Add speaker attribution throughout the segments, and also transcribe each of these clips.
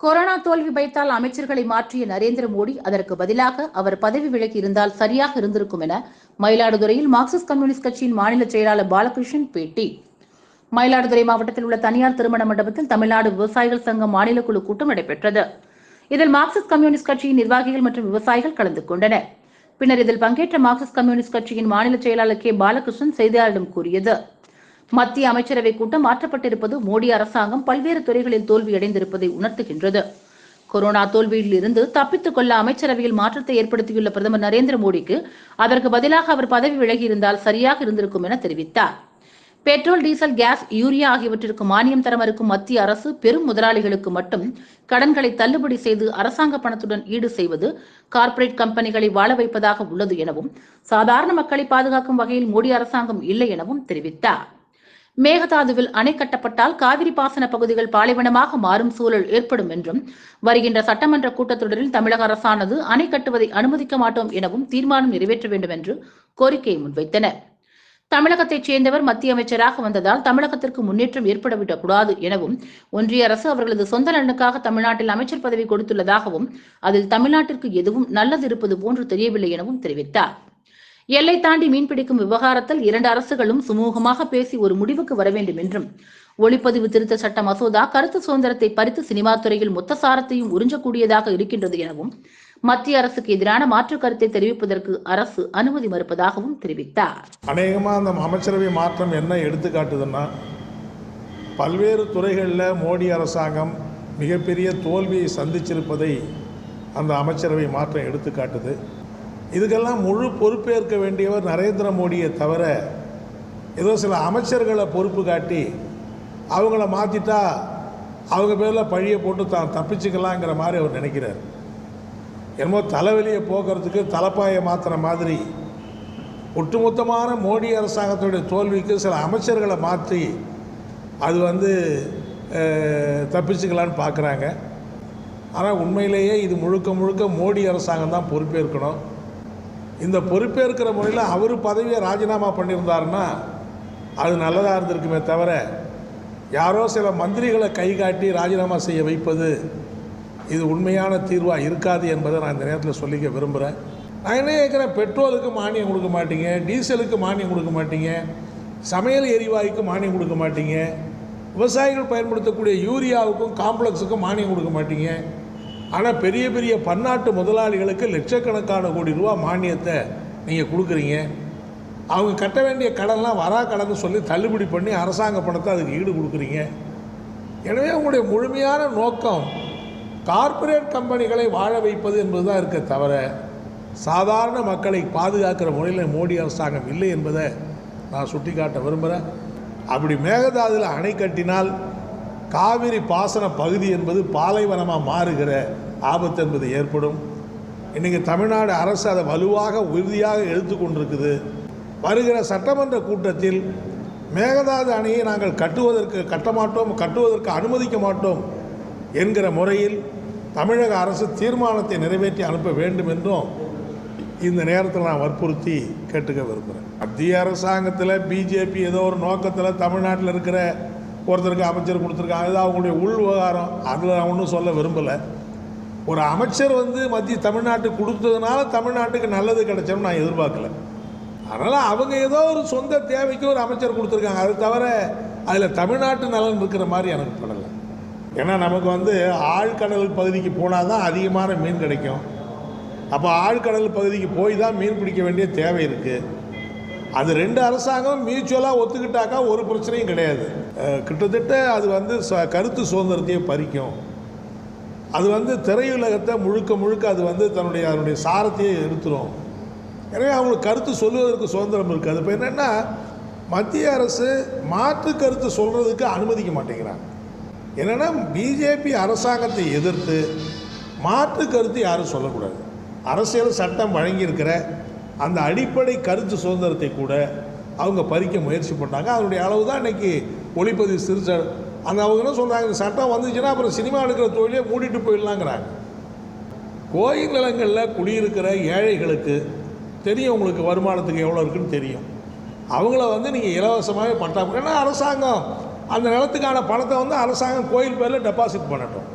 Speaker 1: Corona தோல்வி பயத்தால் அமைச்சர்களை மாற்றிய நரேந்திர மோடி அதற்கு பதிலாக அவர் பதவி விலகி இருந்தால் சரியாக இருந்திருக்கும் என மயிலாடுதுறையில் மார்க்சிஸ்ட் கம்யூனிஸ்ட் கட்சியின் மாநில செயலாளர் பாலகிருஷ்ணன் பேட்டி. மயிலாடுதுறை மாவட்டத்தில் உள்ள தனியார் திருமண மண்டபத்தில் தமிழ்நாடு விவசாயிகள் சங்கம் மாநில குழு கூட்டம் நடைபெற்றது. இதில் மார்க்சிஸ்ட் கம்யூனிஸ்ட் கட்சியின் நிர்வாகிகள் மற்றும் விவசாயிகள் கலந்து கொண்டனர். பின்னர் இதில் பங்கேற்ற மார்க்சிஸ்ட் கம்யூனிஸ்ட் கட்சியின் மாநில செயலாளர் கே. பாலகிருஷ்ணன் செய்தியாளரிடம் கூறியது. மத்திய அமைச்சரவை கூட்டம் மாற்றப்பட்டிருப்பது மோடி அரசாங்கம் பல்வேறு துறைகளில் தோல்வியடைந்திருப்பதை உணர்த்துகின்றது. கொரோனா தோல்வியில் இருந்து தப்பித்துக் கொள்ள அமைச்சரவையில் மாற்றத்தை ஏற்படுத்தியுள்ள பிரதமர் நரேந்திர மோடிக்கு அதற்கு பதிலாக அவர் பதவி விலகியிருந்தால் சரியாக இருந்திருக்கும் என தெரிவித்தார். பெட்ரோல் டீசல் கேஸ் யூரியா ஆகியவற்றிற்கு மானியம் தர மறுக்கும் மத்திய அரசு பெரும் முதலாளிகளுக்கு மட்டும் கடன்களை தள்ளுபடி செய்து அரசாங்க பணத்துடன் ஈடு செய்வது கார்ப்பரேட் கம்பெனிகளை வாழ வைப்பதாக உள்ளது எனவும் சாதாரண மக்களை பாதுகாக்கும் வகையில் மோடி அரசாங்கம் இல்லை எனவும் தெரிவித்தார். மேகதாதுவில் அணை கட்டப்பட்டால் காவிரி பாசன பகுதிகள் பாலைவனமாக மாறும் சூழல் ஏற்படும் என்றும் வருகின்ற சட்டமன்ற கூட்டத்தொடரில் தமிழக அரசானது அணை கட்டுவதை அனுமதிக்க மாட்டோம் எனவும் தீர்மானம் நிறைவேற்ற வேண்டும் என்று கோரிக்கையை முன்வைத்தனர். தமிழகத்தைச் சேர்ந்தவர் மத்திய அமைச்சராக வந்ததால் தமிழகத்திற்கு முன்னேற்றம் ஏற்படவிடக் கூடாது எனவும் ஒன்றிய அரசு அவர்களது சொந்த நலனுக்காக தமிழ்நாட்டில் அமைச்சர் பதவி கொடுத்துள்ளதாகவும் அதில் தமிழ்நாட்டிற்கு எதுவும் நல்லது இருப்பது போன்று தெரியவில்லை எனவும் தெரிவித்தார். எல்லை தாண்டி மீன்பிடிக்கும் விவகாரத்தில் இரண்டு அரசுகளும் சுமூகமாக பேசி ஒரு முடிவுக்கு வர வேண்டும் என்றும். ஒளிப்பதிவு திருத்த சட்ட மசோதா கருத்து சுதந்திரத்தை பறித்து சினிமா துறையில் மொத்த சாரத்தையும் உறிஞ்சக்கூடியதாக இருக்கின்றது எனவும் மத்திய அரசுக்கு எதிரான மாற்று கருத்தை தெரிவிப்பதற்கு அரசு அனுமதி மறுப்பதாகவும் தெரிவித்தார்.
Speaker 2: அநேகமாக அந்த அமைச்சரவை மாற்றம் என்ன எடுத்துக்காட்டுதுன்னா பல்வேறு துறைகளில் மோடி அரசாங்கம் மிகப்பெரிய தோல்வியை சந்திச்சிருப்பதை அந்த அமைச்சரவை மாற்றம் எடுத்துக்காட்டுது. இதுக்கெல்லாம் முழு பொறுப்பேற்க வேண்டியவர் நரேந்திர மோடியை தவிர ஏதோ சில அமைச்சர்களை பொறுப்பு காட்டி அவங்கள மாற்றிட்டா அவங்க பேரில் பழியை போட்டு தான் தப்பிச்சுக்கலாங்கிற மாதிரி அவர் நினைக்கிறார். என்னமோ தலைவலியை போக்குறதுக்கு தலைப்பாயை மாற்றுற மாதிரி ஒட்டுமொத்தமான மோடி அரசாங்கத்துடைய தோல்விக்கு சில அமைச்சர்களை மாற்றி அது வந்து தப்பிச்சுக்கலான்னு பார்க்குறாங்க ஆனால் உண்மையிலேயே இது முழுக்க முழுக்க மோடி அரசாங்கம் தான் பொறுப்பேற்கணும். இந்த பொறுப்பேற்கிற முறையில் அவர் பதவியை ராஜினாமா பண்ணியிருந்தாருன்னா அது நல்லதாக இருந்திருக்குமே தவிர யாரோ சில மந்திரிகளை கை காட்டி ராஜினாமா செய்ய வைப்பது இது உண்மையான தீர்வாக இருக்காது என்பதை நான் இந்த நேரத்தில் சொல்லிக்க விரும்புகிறேன் நான் என்ன கேட்குறேன்? பெட்ரோலுக்கு மானியம் கொடுக்க மாட்டீங்க டீசலுக்கு மானியம் கொடுக்க மாட்டீங்க சமையல் எரிவாயுக்கு மானியம் கொடுக்க மாட்டீங்க விவசாயிகள் பயன்படுத்தக்கூடிய யூரியாவுக்கும் காம்ப்ளெக்ஸுக்கும் மானியம் கொடுக்க மாட்டீங்க. ஆனால் பெரிய பெரிய பன்னாட்டு முதலாளிகளுக்கு லட்சக்கணக்கான கோடி ரூபா மானியத்தை நீங்கள் கொடுக்குறீங்க. அவங்க கட்ட வேண்டிய கடன்லாம் வரா கடன் சொல்லி தள்ளுபடி பண்ணி அரசாங்க பணத்தை அதுக்கு ஈடு கொடுக்குறீங்க. எனவே உங்களுடைய முழுமையான நோக்கம் கார்ப்பரேட் கம்பெனிகளை வாழ வைப்பது என்பது தான் இருக்க தவிர சாதாரண மக்களை பாதுகாக்கிற முறையில் மோடி அரசாங்கம் இல்லை என்பதை நான் சுட்டிக்காட்ட விரும்புகிறேன் அப்படி மேகதாதுல அணை கட்டினால் காவிரி பாசன பகுதி என்பது பாலைவனமாக மாறுகிற ஆபத்து என்பது ஏற்படும். இன்றைக்கி தமிழ்நாடு அரசு அதை வலுவாக உறுதியாக எடுத்து கொண்டிருக்குது. வருகிற சட்டமன்ற கூட்டத்தில் மேகதாது அணையை நாங்கள் கட்டுவதற்கு கட்டமாட்டோம் கட்டுவதற்கு அனுமதிக்க மாட்டோம் என்கிற முறையில் தமிழக அரசு தீர்மானத்தை நிறைவேற்றி அனுப்ப வேண்டும் என்றும் இந்த நேரத்தில் நான் வற்புறுத்தி கேட்டுக்க விரும்புகிறேன் மத்திய அரசாங்கத்தில் பிஜேபி ஏதோ ஒரு நோக்கத்தில் தமிழ்நாட்டில் இருக்கிற ஒருத்தருக்கு அமைச்சர் கொடுத்துருக்காங்க. இது அவங்களுடைய உள் விவகாரம். அதில் நான் ஒன்றும் சொல்ல விரும்பலை. ஒரு அமைச்சர் வந்து மத்திய தமிழ்நாட்டுக்கு கொடுத்ததுனால தமிழ்நாட்டுக்கு நல்லது கிடைச்சோம்னு நான் எதிர்பார்க்கல. அதனால் அவங்க ஏதோ ஒரு சொந்த தேவைக்கு ஒரு அமைச்சர் கொடுத்துருக்காங்க. அது தவிர அதில் தமிழ்நாட்டு நலன் இருக்கிற மாதிரி எனக்கு படலை ஏன்னா நமக்கு வந்து ஆழ்கடல் பகுதிக்கு போனால் தான் அதிகமான மீன் கிடைக்கும். அப்போ ஆழ்கடல் பகுதிக்கு போய் தான் மீன் பிடிக்க வேண்டிய தேவை இருக்குது அது ரெண்டு அரசாங்கம் மியூச்சுவலாக ஒத்துக்கிட்டாக்கா ஒரு பிரச்சனையும் கிடையாது. கிட்டத்தட்ட அது வந்து ச கருத்து சுதந்திரத்தையே பறிக்கும். அது வந்து திரையுலகத்தை முழுக்க முழுக்க அது வந்து தன்னுடைய அதனுடைய சாரத்தையே எடுத்துரும். எனவே அவங்களுக்கு கருத்து சொல்லுவதற்கு சுதந்திரம் இருக்குது இப்போ என்னென்னா மத்திய அரசு மாற்று கருத்து சொல்கிறதுக்கு அனுமதிக்க மாட்டேங்கிறாங்க. என்னென்னா பிஜேபி அரசாங்கத்தை எதிர்த்து மாற்று கருத்து யாரும் சொல்லக்கூடாது. அரசியல் சட்டம் வழங்கியிருக்கிற அந்த அடிப்படை கருத்து சுதந்திரத்தை கூட அவங்க பறிக்க முயற்சி பண்ணாங்க. அதனுடைய அளவு தான் இன்றைக்கி ஒளிப்பதிவு சிறு அந்த அவங்க என்ன சொல்கிறாங்க இந்த சட்டம் வந்துச்சுன்னா அப்புறம் சினிமா எடுக்கிற தொழிலே மூடிட்டு போயிடலாங்கிறாங்க. கோயில் நிலங்களில் குடியிருக்கிற ஏழைகளுக்கு தெரியும் உங்களுக்கு வருமானத்துக்கு எவ்வளோ இருக்குன்னு தெரியும். அவங்கள வந்து நீங்கள் இலவசமாகவே பட்டா ஏன்னா அரசாங்கம் அந்த நிலத்துக்கான பணத்தை வந்து அரசாங்கம் கோயில் பேரில் டெபாசிட் பண்ணட்டும்.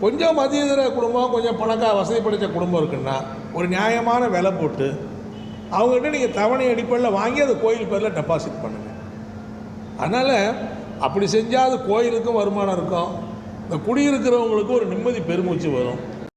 Speaker 2: கொஞ்சம் மதியதர குடும்பம் கொஞ்சம் பணக்கா வசதி படைத்த குடும்பம் இருக்குன்னா ஒரு நியாயமான விலை போட்டு அவங்ககிட்ட நீங்கள் தவணை அடிப்படையில் வாங்கி அதை கோயில் பேரில் டெபாசிட் பண்ணுங்கள் அதனால் அப்படி செஞ்சால் அது கோயிலுக்கும் வருமானம் இருக்கும். இந்த குடியிருக்கிறவங்களுக்கும் ஒரு நிம்மதி பெருமூச்சு வரும்.